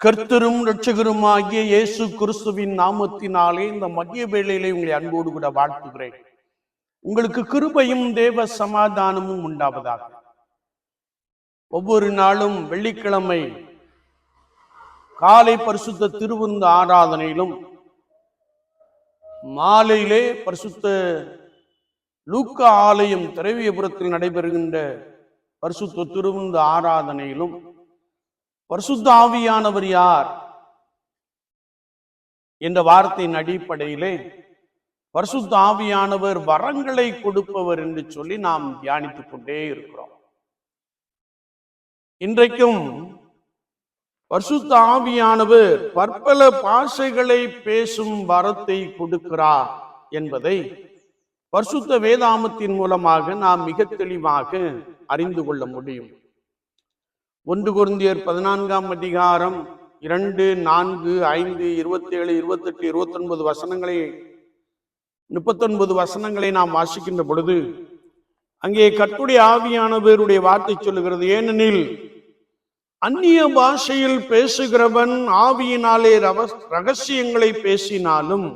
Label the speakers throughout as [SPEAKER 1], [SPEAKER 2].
[SPEAKER 1] கர்த்தரும் ரட்சகருமாகிய இயேசு கிறிஸ்துவின் நாமத்தினாலே இந்த மதிய வேளையிலே உங்களை அன்போடு கூட வாழ்த்துகிறேன். உங்களுக்கு கிருபையும் தேவ சமாதானமும் உண்டாவதாக. ஒவ்வொரு நாளும் வெள்ளிக்கிழமை காலை பரிசுத்த திருவிருந்த ஆராதனையிலும் மாலையிலே பரிசுத்த லூக்க ஆலயம் திரவியபுரத்தில் நடைபெறுகின்ற பரிசுத்த திருவிருந்த ஆராதனையிலும் பரிசுத்த ஆவியானவர் யார்? என்ற வார்த்தையின் அடிப்படையிலே பரிசுத்த ஆவியானவர் வரங்களை கொடுப்பவர் என்று சொல்லி நாம் தியானித்துக் கொண்டே இருக்கிறோம். இன்றைக்கும் பரிசுத்த ஆவியானவர் பற்பல பாஷைகளை பேசும் வரத்தை கொடுக்கிறார் என்பதை பரிசுத்த வேதாமத்தின் மூலமாக நாம் மிக தெளிவாக அறிந்து கொள்ள முடியும். ஒன்று குருந்தியர் பதினான்காம் அதிகாரம் இரண்டு நான்கு ஐந்து இருபத்தி ஏழு இருபத்தெட்டு இருபத்தொன்பது வசனங்களை முப்பத்தொன்பது வசனங்களை நாம் வாசிக்கின்ற பொழுது அங்கே கட்டுடைய ஆவியானவருடைய வார்த்தை சொல்லுகிறது ஏனெனில் அந்நிய பாஷையில் பேசுகிறவன் ஆவியினாலே ரகசியங்களை பேசினாலும்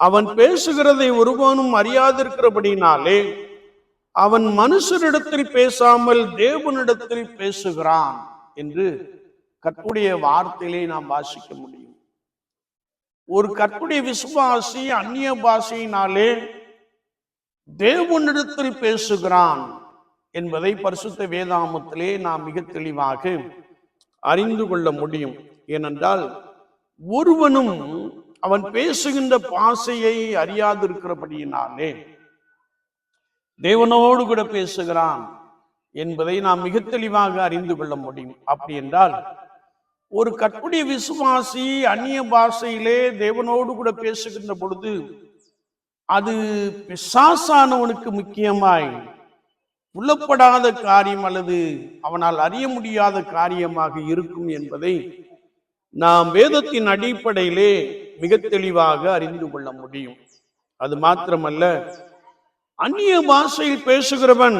[SPEAKER 1] அவன் பேசுகிறதை ஒருவனும் அறியாதிருக்கிறபடினாலே அவன் மனுஷரிடத்தில் பேசாமல் தேவனிடத்தில் பேசுகிறான் என்று கற்புடைய வார்த்தையிலே நாம் வாசிக்க முடியும். ஒரு கற்புடைய விசுவாசி அந்நிய பாஷையினாலே தேவனிடத்தில் பேசுகிறான் என்பதை பரிசுத்த வேதாமத்திலே நாம் மிக தெளிவாக அறிந்து கொள்ள முடியும். ஏனென்றால் ஒருவனும் அவன் பேசுகின்ற பாஷையை அறியாதிருக்கிறபடியினாலே தேவனோடு கூட பேசுகிறான் என்பதை நாம் மிக தெளிவாக அறிந்து கொள்ள முடியும். அப்படி என்றால் ஒரு கற்புடைய விசுவாசி அந்நிய பாஷையிலே தேவனோடு கூட பேசுகின்ற பொழுது அது பிசாசானவனுக்கு முக்கியமாய் புலப்படாத காரியம் அல்லது அவனால் அறிய முடியாத காரியமாக இருக்கும் என்பதை நாம் வேதத்தின் அடிப்படையிலே மிக தெளிவாக அறிந்து கொள்ள முடியும். அது மாத்திரமல்ல அந்நிய பாஷையில் பேசுகிறவன்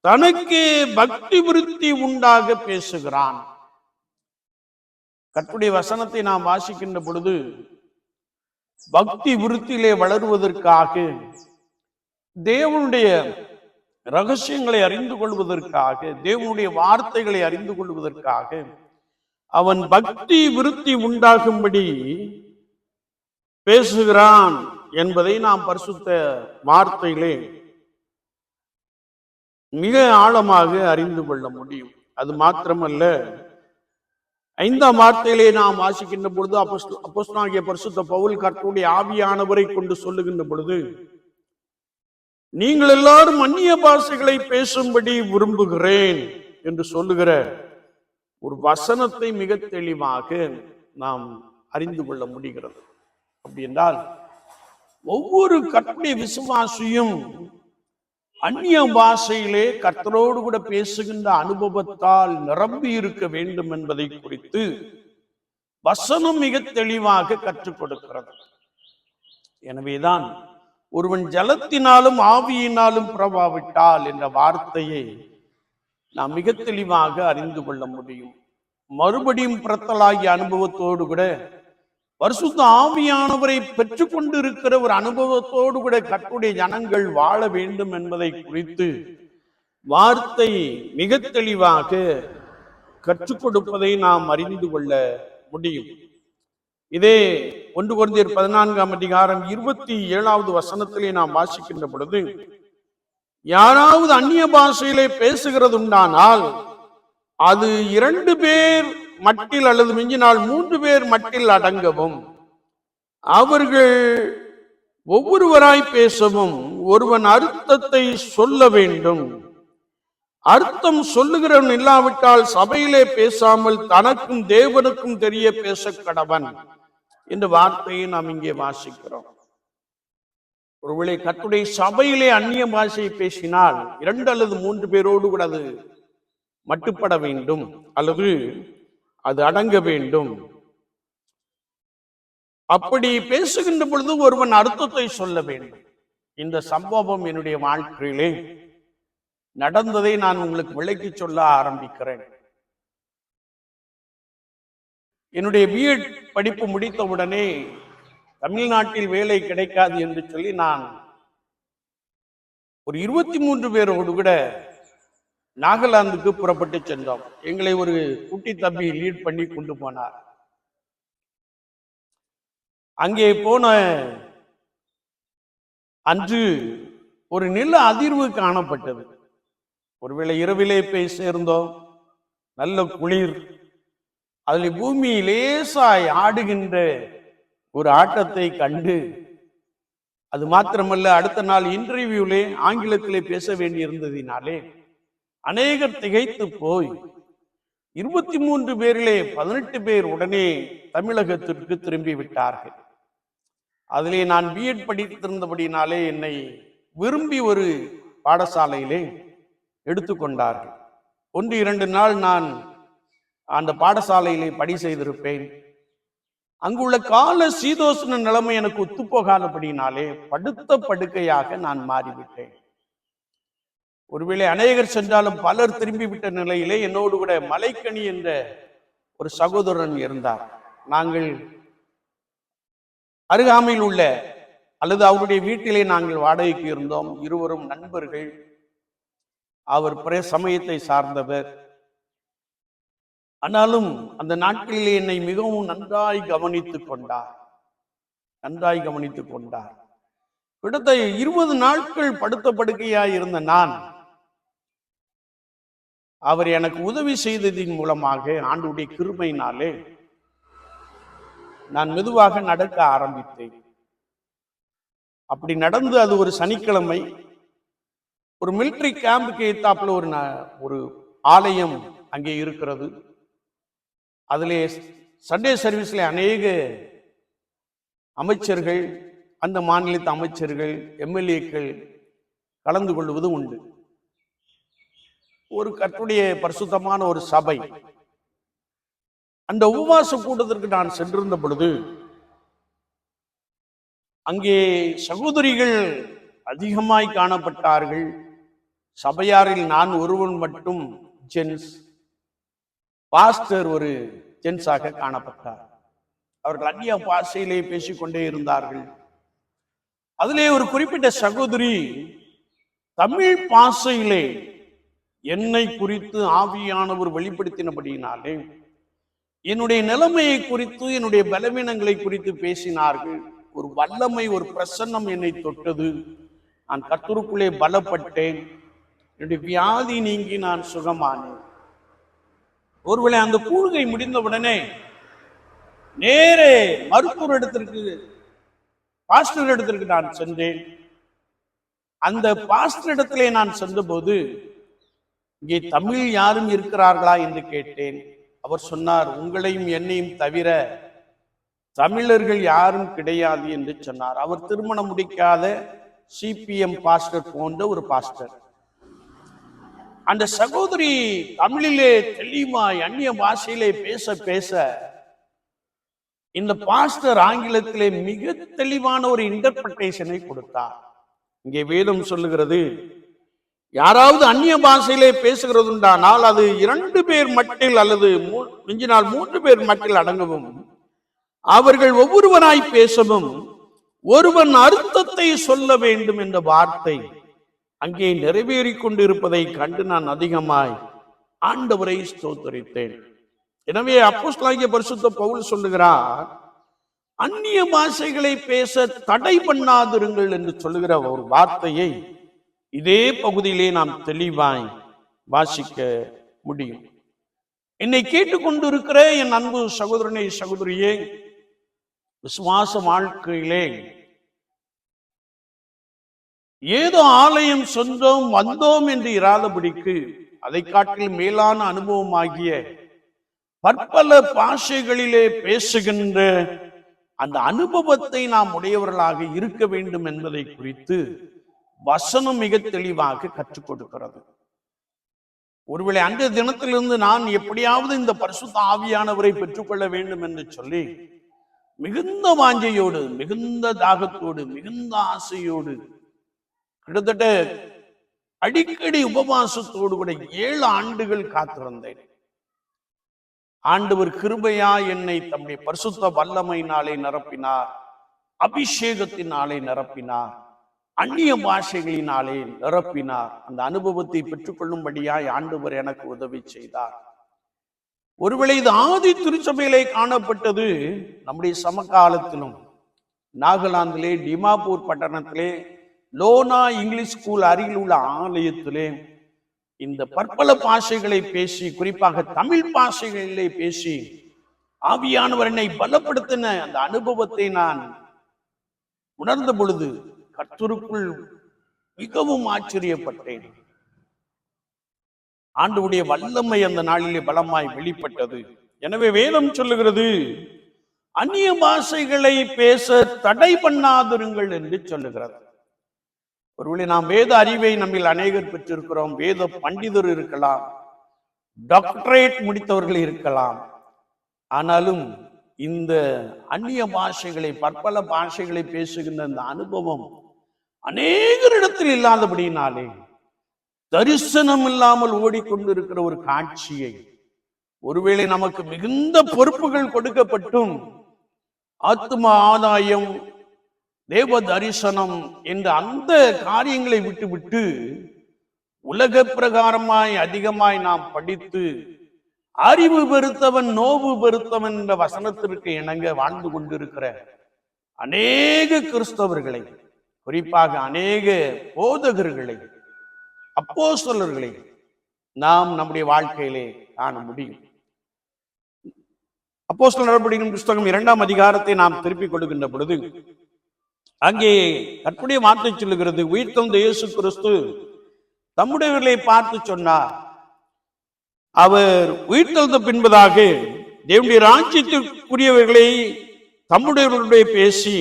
[SPEAKER 1] தனக்கு பக்தி விருத்தி உண்டாக பேசுகிறான். கற்புடைய வசனத்தை நாம் வாசிக்கின்ற பொழுது பக்தி விருத்தியிலே வளருவதற்காக தேவனுடைய ரகசியங்களை அறிந்து கொள்வதற்காக தேவனுடைய வார்த்தைகளை அறிந்து கொள்வதற்காக அவன் பக்தி விருத்தி உண்டாகும்படி பேசுகிறான். என்பதை நாம் பரிசுத்த வார்த்தையிலே மிக ஆழமாக அறிந்து கொள்ள முடியும். அது மாத்திரமல்ல ஐந்தாம் வார்த்தையிலே நாம் வாசிக்கின்ற பொழுது அப்போஸ்தலனாகிய பரிசுத்த பவுல் கர்த்தருடைய ஆவியானவரை கொண்டு சொல்லுகின்ற பொழுது நீங்கள் எல்லாரும் அந்நிய பாஷைகளை பேசும்படி விரும்புகிறேன் என்று சொல்லுகிற ஒரு வசனத்தை மிக தெளிவாக நாம் அறிந்து கொள்ள முடிகிறது. அப்படி என்றால் ஒவ்வொரு கற்பனை விசுவாசியும் அந்நிய பாஷையிலே கர்த்தரோடு கூட பேசுகின்ற அனுபவத்தால் நிரம்பி இருக்க வேண்டும் என்பதை குறித்து வசனம் மிக தெளிவாக கற்றுக் கொடுக்கிறது. எனவேதான் ஒருவன் ஜலத்தினாலும் ஆவியினாலும் பிரபாவிட்டால் என்ற வார்த்தையை நாம் மிக தெளிவாக அறிந்து கொள்ள முடியும். மறுபடியும் பிரத்தலாகிய அனுபவத்தோடு கூட பரிசுத்த ஆவியானவரை பெற்றுக்கொண்டு இருக்கிற ஒரு அனுபவத்தோடு கூட கட்டுடைய ஜனங்கள் வாழ வேண்டும் என்பதை குறித்து வார்த்தை மிக தெளிவாக கற்றுக் கொடுப்பதை நாம் அறிந்து கொள்ள முடியும். இதே ஒன்று குழந்தையர் பதினான்காம் அதிகாரம் இருபத்தி ஏழாவது வசனத்திலே நாம் வாசிக்கின்ற பொழுது யாராவது அந்நிய பாஷையிலே பேசுகிறது உண்டானால் அது இரண்டு பேர் மட்டில் அல்லது மிஞ்சினால் மூன்று பேர் மட்டில் அடங்கவும். அவர்கள் ஒவ்வொருவராய் பேசவும் ஒருவன் அர்த்தத்தை சொல்ல வேண்டும். அர்த்தம் சொல்லுகிறவன் இல்லாவிட்டால் சபையிலே பேசாமல் தனக்கும் தேவனுக்கும் தெரிய பேச கடவன். என்ற வார்த்தையை நாம் இங்கே வாசிக்கிறோம். ஒருவேளை கத்துடைய சபையிலே அந்நிய பாஷையை பேசினால் இரண்டு அல்லது மூன்று பேரோடு கூட அது மட்டுப்பட வேண்டும். அல்லது அது அடங்க வேண்டும். அப்படி பேசுகின்ற பொழுது ஒருவன் அர்த்தத்தை சொல்ல வேண்டும். இந்த சம்பவம் என்னுடைய வாழ்க்கையிலே நடந்ததை நான் உங்களுக்கு விளக்கி சொல்ல ஆரம்பிக்கிறேன். என்னுடைய பிஎட் படிப்பு முடித்தவுடனே தமிழ்நாட்டில் வேலை கிடைக்காது என்று சொல்லி நான் ஒரு இருபத்தி மூன்று பேரோடு கூட நாகாலாந்துக்கு புறப்பட்டு சென்றோம். எங்களை ஒரு குட்டி தம்பி லீட் பண்ணி கொண்டு போனார். அங்கே போன அன்று ஒரு நில அதிர்வு காணப்பட்டது. ஒருவேளை இரவிலே போய் சேர்ந்தோம் நல்ல குளிர். அதில் பூமி லேசாய் ஆடுகின்ற ஒரு ஆட்டத்தை கண்டு அது மாத்திரமல்ல அடுத்த நாள் இன்டர்வியூலே ஆங்கிலத்திலே பேச வேண்டி இருந்ததினாலே அநேகர் திகைத்து போய். இருபத்தி மூன்று பேரிலே பதினெட்டு பேர் உடனே தமிழகத்திற்கு திரும்பி விட்டார்கள். அதிலே நான் பிஎட் படித்திருந்தபடினாலே என்னை விரும்பி ஒரு பாடசாலையிலே எடுத்துக்கொண்டார்கள் ஒன்று இரண்டு நாள் நான் அந்த பாடசாலையிலே பணி செய்திருப்பேன். அங்குள்ள கால சீதோஷ்ண நிலைமை எனக்கு ஒத்துப்போகாதபடினாலே படுத்த படுக்கையாக நான் மாறிவிட்டேன். ஒருவேளை அநேகர் சென்றாலும் பலர் திரும்பி விட்ட நிலையிலே என்னோடு கூட மலைக்கணி என்ற ஒரு சகோதரன் இருந்தார். நாங்கள் அருகாமையில் உள்ள அல்லது அவருடைய வீட்டிலே நாங்கள் வாடகைக்கு இருந்தோம். இருவரும் நண்பர்கள். அவர் பிற சமயத்தை சார்ந்தவர். ஆனாலும் அந்த நாட்களிலே என்னை மிகவும் நன்றாய் கவனித்துக் கொண்டார். நன்றாய் கவனித்துக் கொண்டார். கிட்டத்தட்ட இருபது நாட்கள் படுத்த படுக்கையாய் இருந்த நான் அவர் எனக்கு உதவி செய்ததின் மூலமாக ஆண்டுடைய கிருமையினாலே நான் மெதுவாக நடக்க ஆரம்பித்தேன். அப்படி நடந்து அது ஒரு சனிக்கிழமை ஒரு மிலிட்டரி கேம்புக்கு ஏத்தாப்புல ஒரு ந- ஒரு ஆலயம் அங்கே இருக்கிறது. அதிலே சண்டே சர்வீஸ்ல அநேக அமைச்சர்கள் அந்த மாநிலத்து அமைச்சர்கள் எம்எல்ஏக்கள் கலந்து கொள்வது உண்டு. ஒரு கட்டுடைய பரிசுத்தமான ஒரு சபை. அந்த உபவாச கூட்டத்திற்கு நான் சென்றிருந்த பொழுது அங்கே சகோதரிகள் அதிகமாய் காணப்பட்டார்கள். சபையாரில் நான் ஒருவன் மட்டும் ஜென்ஸ். பாஸ்டர் ஒரு ஜென்ஸாக காணப்பட்டார். அவர்கள் அந்நிய பாஷையிலே பேசிக்கொண்டே இருந்தார்கள். அதிலே ஒரு குறிப்பிட்ட சகோதரி தமிழ் பாஷையிலே என்னை குறித்து ஆவியானவர் வெளிப்படுத்தினபடியினாலே என்னுடைய நிலைமையை குறித்து என்னுடைய பலவீனங்களை குறித்து பேசினார்கள். ஒரு வல்லமை ஒரு பிரசன்னம் என்னை தொட்டது. நான் கத்தூருக்குள்ளே பலப்பட்டேன். என்னுடைய வியாதி நீங்கி நான் சுகமானேன். ஒருவேளை அந்த கூழுகை முடிந்தவுடனே நேரே மருத்துவர் இடத்திற்கு பாஸ்டர் இடத்திற்கு நான் சென்றேன். அந்த பாஸ்டர் இடத்திலே நான் சென்றபோது இங்கே தமிழ் யாரும் இருக்கிறார்களா என்று கேட்டேன். அவர் சொன்னார் உங்களையும் என்னையும் தவிர தமிழர்கள் யாரும் கிடையாது என்று சொன்னார். அவர் திருமணம் முடிக்காத சிபிஎம் பாஸ்டர் போன்ற ஒரு பாஸ்டர். அந்த சகோதரி தமிழிலே தெளிவாய் அந்நிய பாஷையிலே பேச பேச இந்த பாஸ்டர் ஆங்கிலத்திலே மிக தெளிவான ஒரு இன்டர்பிரட்டேஷனை கொடுத்தார். இங்கே வேதம் சொல்லுகிறது யாராவது அந்நிய பாஷையிலே பேசுகிறதுண்டானால் அது இரண்டு பேர் மட்டில் அல்லது மிஞ்சினால் மூன்று பேர் மட்டில் அடங்கவும் அவர்கள் ஒவ்வொருவராய் பேசவும் ஒருவன் அர்த்தத்தை சொல்ல வேண்டும் என்ற வார்த்தை அங்கே நிறைவேறி கொண்டிருப்பதை கண்டு நான் அதிகமாய் ஆண்டவரை ஸ்தோத்தரித்தேன். எனவே அப்போஸ்தலனாகிய பரிசுத்த பவுல் சொல்லுகிறார் அந்நிய பாஷைகளை பேச தடை பண்ணாதிருங்கள் என்று சொல்லுகிற ஒரு வார்த்தையை இதே பகுதியிலே நாம் தெளிவாய் வாசிக்க முடியும். என்னை கேட்டுக்கொண்டிருக்கிற என் அன்பு சகோதரனை சகோதரியே விசுவாச வாழ்க்கையிலே ஏதோ ஆலயம் சொந்தம் வந்தோம் என்று இராதபடிக்கு அதை காட்டில் மேலான அனுபவமாகிய பற்பல பாஷைகளிலே பேசுகின்ற அந்த அனுபவத்தை நாம் உடையவர்களாக இருக்க வேண்டும் என்பதை குறித்து வசனம் மிக தெளிவாக கற்றுக் கொடுக்கிறது. ஒருவேளை அன்றைய தினத்திலிருந்து நான் எப்படியாவது இந்த பரிசுத்த ஆவியானவரை பெற்றுக்கொள்ள வேண்டும் என்று சொல்லி மிகுந்த வாஞ்சையோடு மிகுந்த தாகத்தோடு மிகுந்த ஆசையோடு கிட்டத்தட்ட அடிக்கடி உபவாசத்தோடு கூட ஏழு ஆண்டுகள் காத்திருந்தேன். ஆண்டவர் கிருபையா என்னை தம்முடைய பரிசுத்த வல்லமையினாலே நிரப்பினார் அபிஷேகத்தினாலே நிரப்பினார். அந்நிய பாஷைகளினாலே நிரப்பினார். அந்த அனுபவத்தை பெற்றுக்கொள்ளும்படியாய் ஆண்டவர் எனக்கு உதவி செய்தார். ஒருவேளை இது ஆதி திருச்சபையிலே காணப்பட்டது. நம்முடைய சமகாலத்திலும் நாகாலாந்திலே டிமாபூர் பட்டணத்திலே லோனா இங்கிலீஷ் ஸ்கூல் அருகில் உள்ள ஆலயத்திலே இந்த பற்பல பாஷைகளை பேசி குறிப்பாக தமிழ் பாஷைகளிலே பேசி ஆவியானவர் என்னை பலப்படுத்தின அந்த அனுபவத்தை நான் உணர்ந்த பொழுது கர்த்தருக்குள் மிகவும் ஆச்சரியப்பட்டேன். ஆண்டவுடைய வல்லமை அந்த நாளிலே பலமாய் வெளிப்பட்டது. எனவே வேதம் சொல்லுகிறது அந்நிய பாஷைகளை பேச தடை பண்ணாதிருங்கள் என்று சொல்லுகிறது. ஒருவேளை நாம் வேத அறிவை நம்மில் அநேகர் பெற்றிருக்கிறோம் வேத பண்டிதர் இருக்கலாம் டாக்டரேட் முடித்தவர்கள் இருக்கலாம். ஆனாலும் இந்த அந்நிய பாஷைகளை பற்பல பாஷைகளை பேசுகின்ற இந்த அனுபவம் அநேகரிடத்தில் இல்லாதபடியினாலே தரிசனம் இல்லாமல் ஓடிக்கொண்டிருக்கிற ஒரு காட்சியை ஒருவேளை நமக்கு மிகுந்த பொறுப்புகள் கொடுக்கப்பட்டும் ஆத்ம ஆதாயம் தேவ தரிசனம் என்ற அந்த காரியங்களை விட்டுவிட்டு உலக பிரகாரமாய் அதிகமாய் நாம் படித்து அறிவு பெருத்தவன் நோவு பெருத்தவன் என்ற வசனத்திற்கு இணங்க வாழ்ந்து கொண்டிருக்கிற அநேக கிறிஸ்தவர்களை குறிப்பாக அநேக போதகர்களை அப்போஸ்தலர்களை நாம் நம்முடைய வாழ்க்கையிலே காண முடியும். அப்போஸ்தலர் நடவடிக்கையின் புஸ்தகம் இரண்டாம் அதிகாரத்தை நாம் திருப்பிக் கொள்கின்ற பொழுது அங்கே கற்புடைய வார்த்தை சொல்லுகிறது உயிர்த்தெழுந்த இயேசு கிறிஸ்து தம்முடையவர்களை பார்த்து சொன்னார். அவர் உயிர்த்தெழுந்த பின்பதாக தேவனுடைய ராஜ்யத்திற்குரியவர்களை தம்முடையவர்களுடைய பேசி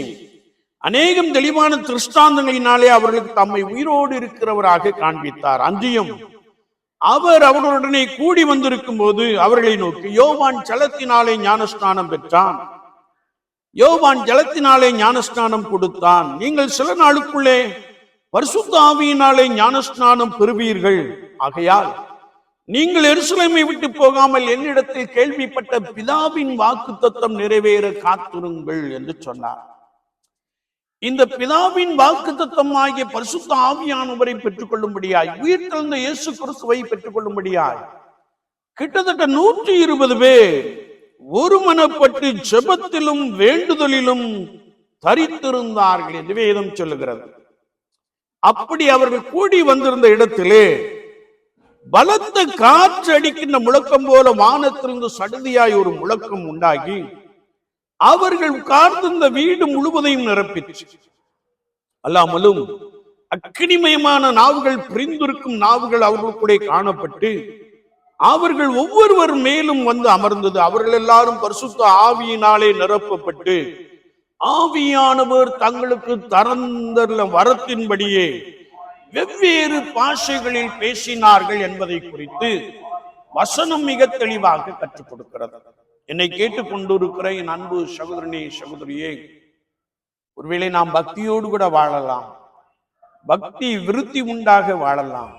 [SPEAKER 1] அநேகம் தெளிவான திருஷ்டாந்தங்களினாலே அவர்களுக்கு தம்மை உயிரோடு இருக்கிறவராக காண்பித்தார். அன்றியும் அவர் அவர்களுடனே கூடி வந்திருக்கும் போது அவர்களை நோக்கி யோவான் ஜலத்தினாலே ஞானஸ்நானம் பெற்றான். யோவான் ஜலத்தினாலே ஞானஸ்நானம் கொடுத்தான். நீங்கள் சில நாளுக்குள்ளே பரிசுத்த ஆவியினாலே ஞானஸ்நானம் பெறுவீர்கள். ஆகையால் நீங்கள் எருசலேமை விட்டு போகாமல் என்னிடத்தில் கேள்விப்பட்ட பிதாவின் வாக்கு தத்தம் நிறைவேற காத்திருங்கள் என்று சொன்னார். இந்த பிதாவின் வாக்கு தத்தம் ஆகிய பரிசுத்த ஆவியானவரை பெற்றுக் கொள்ளும்படியாய் உயிர்த்தெழுந்த இயேசு கிறிஸ்துவை பெற்றுக் கொள்ளும்படியாய் கிட்டத்தட்ட நூற்றி இருபது பேர் ஒருமனப்பட்டு ஜெபத்திலும் வேண்டுதலிலும் தரித்திருந்தார்கள் என்று வேதம் சொல்லுகிறது. அப்படி அவர்கள் கூடி வந்திருந்த இடத்திலே பலத்த காற்று அடிக்கின்ற முழக்கம் போல வானத்திலிருந்து சடுதியாய் ஒரு முழக்கம் உண்டாகி அவர்கள் உட்கார்ந்திருந்த வீடு முழுவதையும் நிரப்பிற்று அல்லாமலும் அக்கினிமயமான நாவுகள் பிரிந்திருக்கும் நாவுகள் அவர்களுக்குடைய காணப்பட்டு அவர்கள் ஒவ்வொருவர் மேலும் வந்து அமர்ந்தது. அவர்கள் எல்லாரும் பரிசுத்த ஆவியினாலே நிரப்பப்பட்டு ஆவியானவர் தங்களுக்கு தரந்தள்ள வரத்தின்படியே வெவ்வேறு பாஷைகளில் பேசினார்கள் என்பதை குறித்து வசனம் மிக தெளிவாக கற்றுக் கொடுக்கிறது. என்னை கேட்டுக்கொண்டிருக்கிற என் அன்பு சகோதரனே சகோதரியே ஒருவேளை நாம் பக்தியோடு கூட வாழலாம். பக்தி விருத்தி உண்டாக வாழலாம்.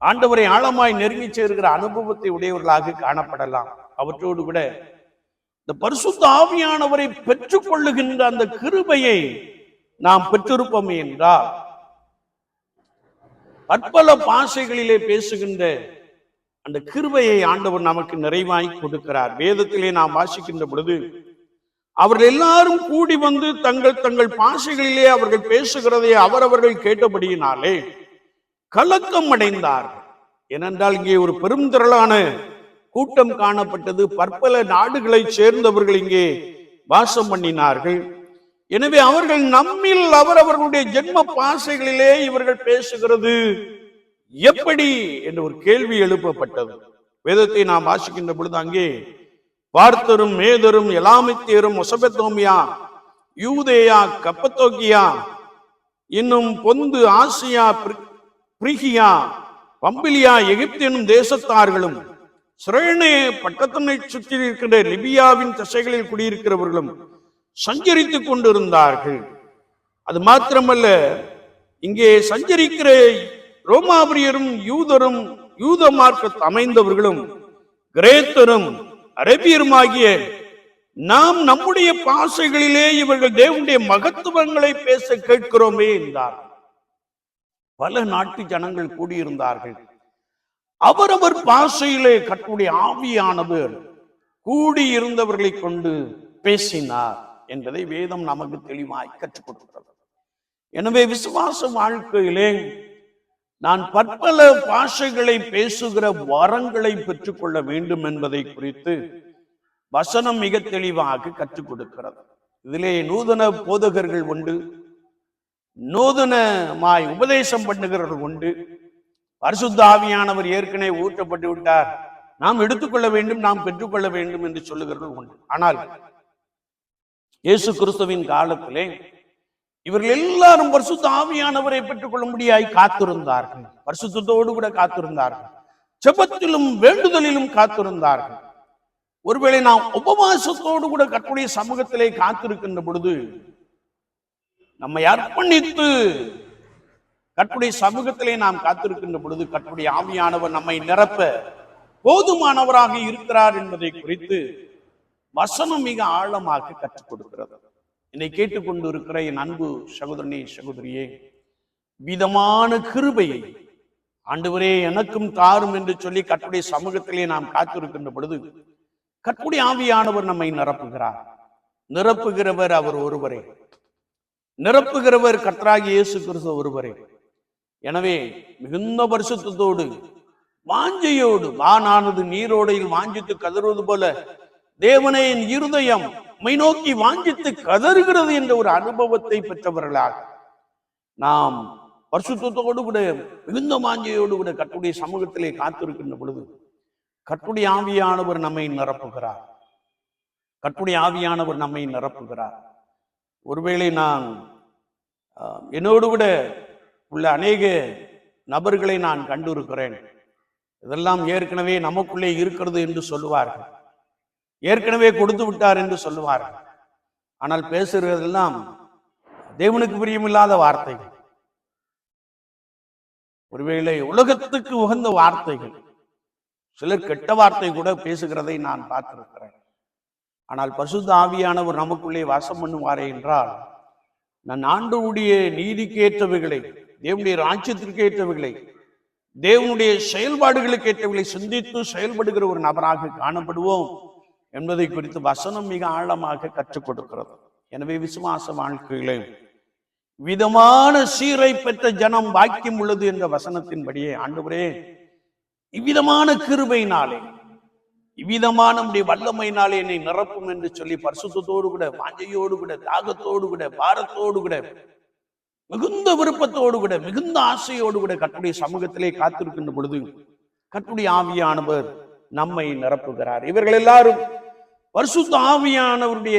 [SPEAKER 1] ஆண்டவரை ஆழமாய் நெருங்கி சேர்கிற அனுபவத்தை உடையவர்களாக காணப்படலாம். அவற்றோடு கூட இந்த பரிசுத்த ஆவியானவரை பெற்றுக்கொள்ளுகின்ற அந்த கிருபையை நாம் பெற்றிருப்போமே என்றால் பற்பல பாஷைகளிலே பேசுகின்ற அந்த கிருபையை ஆண்டவர் நமக்கு நிறைவாய் கொடுக்கிறார். வேதத்திலே நாம் வாசிக்கின்ற பொழுது அவர்கள் எல்லாரும் கூடி வந்து தங்கள் தங்கள் பாஷைகளிலே அவர்கள் பேசுகிறதை அவரவர்கள் கேட்டபடியினாலே கலக்கம் அடைந்தார் ஏனென்றால் இங்கே ஒரு பெரும் திரளான கூட்டம் காணப்பட்டது. பற்பல நாடுகளைச் சேர்ந்தவர்கள் இங்கே வாசம் பண்ணினார்கள். எனவே அவர்கள் நம்மில் அவரவர்களுடைய ஜென்ம பாசைகளிலே இவர்கள் பேசுகிறது. எப்படி என்று ஒரு கேள்வி எழுப்பப்பட்டது. வேதத்தை நாம் வாசிக்கின்ற பொழுது அங்கே பார்த்தரும் மேதரும் எலாமித்தியரும் ஒசபெத்தோமியா யூதேயா கப்பத்தோக்கியா இன்னும் பொந்து ஆசியா பிரிகியா பம்பிலியா எகிப்து என்னும் தேசத்தார்களும் சிரேனே பட்டத்தனை சுற்றி இருக்கின்ற லிபியாவின் திசைகளில் குடியிருக்கிறவர்களும் சஞ்சரித்துக் கொண்டிருந்தார்கள். அது மாத்திரமல்ல இங்கே சஞ்சரிக்கிற ரோமாபுரியரும் யூதரும் யூத மார்க்கத்து அமைந்தவர்களும் கிரேத்தரும் அரேபியருமாகிய நாம் நம்முடைய பாசைகளிலே இவர்கள் தேவனுடைய மகத்துவங்களை பேச கேட்கிறோமே என்றார். பல நாட்டு ஜனங்கள் கூடியிருந்தார்கள். அவரவர் பாசையிலே கட்டுடைய ஆவியானவர் கூடியிருந்தவர்களை கொண்டு பேசினார் என்பதை வேதம் நமக்கு தெளிவாய் கற்றுக் கொடுக்கிறது. எனவே விசுவாச வாழ்க்கையிலே நான் பற்பல பாஷைகளை பேசுகிற வரங்களை பெற்றுக்கொள்ள வேண்டும் என்பதை குறித்து வசனம் மிக தெளிவாக கற்றுக் கொடுக்கிறது. இதிலே நூதன போதகர்கள் உண்டு. நூதனமாய் உபதேசம் பண்ணுகிறவர்கள் உண்டு. பரிசுத்தாவியானவர் ஏற்கனவே ஊற்றப்பட்டு விட்டார். நாம் எடுத்துக்கொள்ள வேண்டும் நாம் பெற்றுக்கொள்ள வேண்டும் என்று சொல்லுகிறவர்கள் உண்டு. ஆனால் இயேசு கிறிஸ்துவின் காலத்திலே இவர்கள் எல்லாரும் பரிசுத்த ஆவியானவரை பெற்றுக்கொள்ள முடியாய் காத்திருந்தார்கள். பரிசுத்தோடு கூட காத்திருந்தார்கள். செபத்திலும் வேண்டுதலிலும் காத்திருந்தார்கள். ஒருவேளை நாம் உபவாசத்தோடு கூட கற்புடைய சமூகத்திலே காத்திருக்கின்ற பொழுது நம்மை அர்ப்பணித்து கற்புடைய சமூகத்திலே நாம் காத்திருக்கின்ற பொழுது கற்புடைய ஆவியானவர் நம்மை நிரப்ப போதுமானவராக இருக்கிறார் என்பதை குறித்து வசனம் மிக ஆழமாக கற்றுக் கொடுக்கிறது. என்னை கேட்டுக்கொண்டு இருக்கிற என் அன்பு சகோதரனே சகோதரியே விதமான கிருபையை ஆண்டவரே எனக்கும் தாரும் என்று சொல்லி கட்டுடைய சமூகத்திலே நாம் காத்திருக்கின்ற பொழுது கட்டுடைய ஆவியானவர் நம்மை நிரப்புகிறார். நிரப்புகிறவர் அவர் ஒருவரே. நிரப்புகிறவர் கர்த்தராகிய இயேசு கிறிஸ்து ஒருவரே. எனவே மிகுந்த பரிசுத்தத்தோடு வாஞ்சையோடு வானானது நீரோடையில் வாஞ்சித்து கதறுவது போல தேவனே என் இருதயம் மை நோக்கி வாஞ்சித்து கதறுகிறது என்ற ஒரு அனுபவத்தை பெற்றவர்களாக நாம் பரிசுத்தத்தோடு கூட மிகுந்த மாஞ்சியோடு கூட கட்டுடைய சமூகத்திலே காத்திருக்கின்ற பொழுது கட்டுடைய ஆவியானவர் நம்மை நிரப்புகிறார். கட்டுடைய ஆவியானவர் நம்மை நிரப்புகிறார். ஒருவேளை நான் என்னோடு கூட உள்ள அநேக நபர்களை நான் கண்டிருக்கிறேன். இதெல்லாம் ஏற்கனவே நமக்குள்ளே இருக்கிறது என்று சொல்லுவார்கள். ஏற்கனவே கொடுத்து விட்டார் என்று சொல்லுவார்கள் ஆனால் பேசுகிறதெல்லாம் தேவனுக்கு பிரியமில்லாத வார்த்தைகள். ஒருவேளை உலகத்துக்கு உகந்த வார்த்தைகள். சிலர் கெட்ட வார்த்தை கூட பேசுகிறதை நான் பார்த்திருக்கிறேன். ஆனால் பசுத்த ஆவியானவர் நமக்குள்ளே வாசம் பண்ணுவாரே என்றால் நான் ஆண்டுடைய நீதிக்கேற்றவைகளை தேவனுடைய ராஜ்யத்திற்கு ஏற்றவைகளை தேவனுடைய செயல்பாடுகளுக்கு ஏற்றவைகளை சிந்தித்து செயல்படுகிற ஒரு நபராக காணப்படுவோம். என்பதை குறித்து வசனம் மிக ஆழமாக கற்றுக் கொடுக்கிறது. எனவே விசுவாச வாழ்க்கையிலே விதமான சீரை பெற்ற ஜனம் பாக்கியம் உள்ளது என்ற வசனத்தின்படியே ஆண்டவரே இவ்விதமான கிருபையினாலே இவ்விதமான நம்முடைய வல்லமையினாலே என்னை நிரப்பும் என்று சொல்லி பரிசுத்தத்தோடு கூட வாஞ்சையோடு கூட தாகத்தோடு கூட பாரத்தோடு கூட மிகுந்த விருப்பத்தோடு கூட மிகுந்த ஆசையோடு கூட கட்டுடைய சமூகத்திலே காத்திருக்கின்ற பொழுது கட்டுடைய ஆவியானவர் நம்மை நிரப்புகிறார். இவர்கள் எல்லாரும் பரிசுத்த ஆவியானவருடைய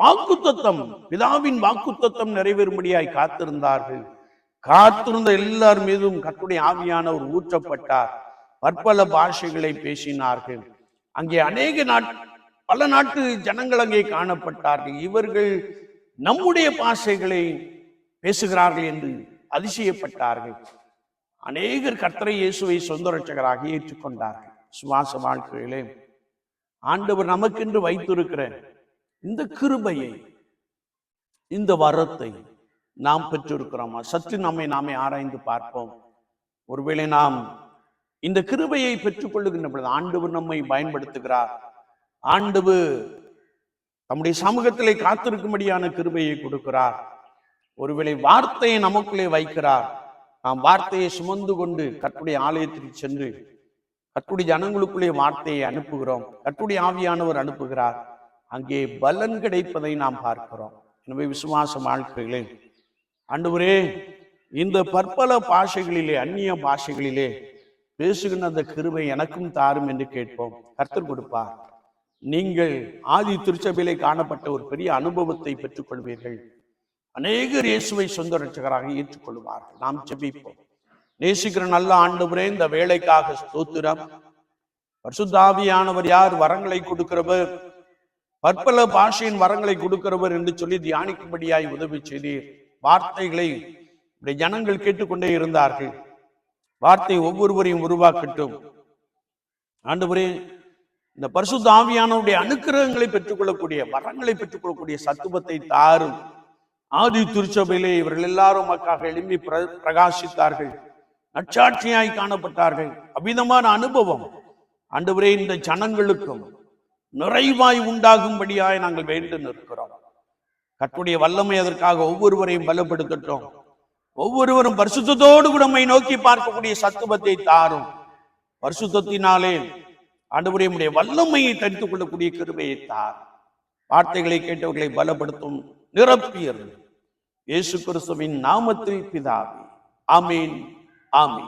[SPEAKER 1] வாக்குத்தத்தம் பிதாவின் வாக்குத்தத்தம் நிறைவேறும்படியாய் காத்திருந்தார்கள். காத்திருந்த எல்லார் மீதும் கத்துடைய ஆவியானவர் ஊற்றப்பட்டார். பற்பல பாஷைகளை பேசினார்கள். அங்கே அநேக நாட் பல நாட்டு ஜனங்கள் அங்கே காணப்பட்டார்கள். இவர்கள் நம்முடைய பாஷைகளை பேசுகிறார்கள் என்று அதிசயப்பட்டார்கள். அநேகர் கர்த்தரை இயேசுவை சொந்த ரட்சகராக ஏற்றுக்கொண்டார்கள். சுவாச வாழ்க்கையிலே ஆண்டவர் நமக்கென்று வைத்திருக்கிற இந்த கிருபையை இந்த வரத்தை நாம் பெற்றிருக்கிறோமா? சற்று நம்மை நாமே ஆராய்ந்து பார்ப்போம். ஒருவேளை நாம் இந்த கிருபையை பெற்றுக்கொள்ளுகின்ற பொழுது ஆண்டவர் நம்மை பயன்படுத்துகிறார். ஆண்டவர் நம்முடைய சமூகத்திலே காத்திருக்கும்படியான கிருபையை கொடுக்கிறார். ஒருவேளை வார்த்தையை நமக்குள்ளே வைக்கிறார். நாம் வார்த்தையை சுமந்து கொண்டு கற்புடைய ஆலயத்திற்கு சென்று கட்டுடைய ஜனங்களுக்குள்ளே வார்த்தையை அனுப்புகிறோம். கட்டுடைய ஆவியானவர் அனுப்புகிறார். அங்கே பலன் கிடைப்பதை நாம் பார்க்கிறோம். எனவே விசுவாச வாழ்க்கைகளே ஆண்டவரே இந்த பற்பல பாஷைகளிலே அந்நிய பாஷைகளிலே பேசுகின்ற அந்த கிருவை எனக்கும் தாரும் என்று கேட்போம். கர்த்தர் கொடுப்பார். நீங்கள் ஆதி திருச்சபையிலே காணப்பட்ட ஒரு பெரிய அனுபவத்தை பெற்றுக்கொள்வீர்கள். அநேகர் இயேசுவை சொந்த ரட்சகராக ஏற்றுக்கொள்வார்கள். நாம் ஜெபிப்போம். நேசிக்கிற நல்ல ஆண்டுபுரே இந்த வேலைக்காக ஸ்தோத்திரம். பரிசுத்தாவியானவர் யார் வரங்களை கொடுக்கிறவர்? பற்பல பாஷையின் வரங்களை கொடுக்கிறவர் என்று சொல்லி தியானிக்கும்படியாய் உதவி செய்தீர். வார்த்தைகளை இப்படி ஜனங்கள் கேட்டுக்கொண்டே இருந்தார்கள். வார்த்தை ஒவ்வொருவரையும் உருவாக்கட்டும். ஆண்டுபுரே இந்த பரிசுத்த ஆவியானவருடைய அனுக்கிரகங்களை பெற்றுக்கொள்ளக்கூடிய வரங்களை பெற்றுக்கொள்ளக்கூடிய சத்துவத்தை தாரும். ஆதி திருச்சபையிலே இவர்கள் எல்லாரும் மக்காக எழும்பி பிர- பிரகாசித்தார்கள். நச்சாட்சியாய் காணப்பட்டார்கள். அபிதமான அனுபவம். அன்றுவரே இந்த ஜனங்களுக்கும் நிறைவாய் உண்டாகும்படியாய் நாங்கள் வேண்டு நிற்கிறோம் கர்த்தருடைய வல்லமை அதற்காக ஒவ்வொருவரையும் பலப்படுத்தட்டும். ஒவ்வொருவரும் பரிசுத்தோடு கூட நோக்கி பார்க்கக்கூடிய சத்துவத்தை தாரும். பரிசுத்தினாலே ஆண்டவரே உம்முடைய வல்லமையை தரித்துக் கொள்ளக்கூடிய கிருபையை தார் வார்த்தைகளை கேட்டவர்களை பலப்படுத்தும் நிரப்பியர். இயேசு கிறிஸ்துவின் நாமத்தில் பிதாவே. ஆமீன். ஆமீன்